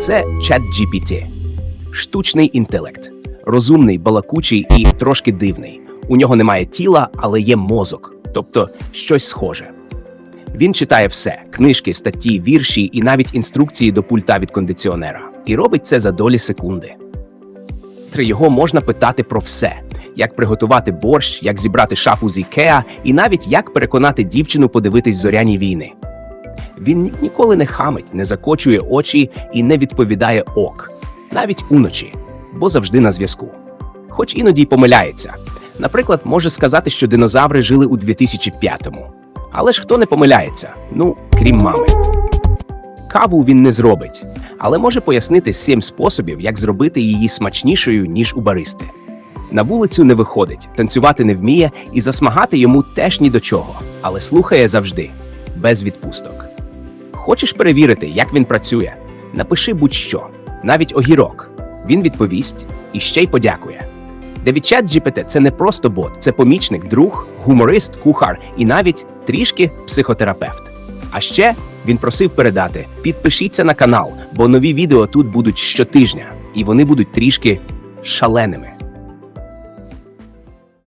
Це ChatGPT. штучний інтелект, розумний, балакучий і трошки дивний. У нього немає тіла, але є мозок, тобто щось схоже. Він читає все: книжки, статті, вірші і навіть інструкції до пульта від кондиціонера. І робить це за долі секунди. Три його можна питати про все: як приготувати борщ, як зібрати шафу з Ікеа, і навіть як переконати дівчину подивитись зоряні війни. Він ніколи не хамить, не закочує очі і не відповідає ок, навіть уночі, бо завжди на зв'язку. Хоч іноді й помиляється. Наприклад, може сказати, що динозаври жили у 2005-му. Але ж хто не помиляється? Ну, крім мами. Каву він не зробить, але може пояснити сім способів, як зробити її смачнішою, ніж у баристи. На вулицю не виходить, танцювати не вміє і засмагати йому теж ні до чого, але слухає завжди, без відпусток. Хочеш перевірити, як він працює? Напиши будь-що, навіть огірок. Він відповість і ще й подякує. Девічат GPT – це не просто бот, це помічник, друг, гуморист, кухар і навіть трішки психотерапевт. А ще він просив передати: підпишіться на канал, бо нові відео тут будуть щотижня, і вони будуть трішки шаленими.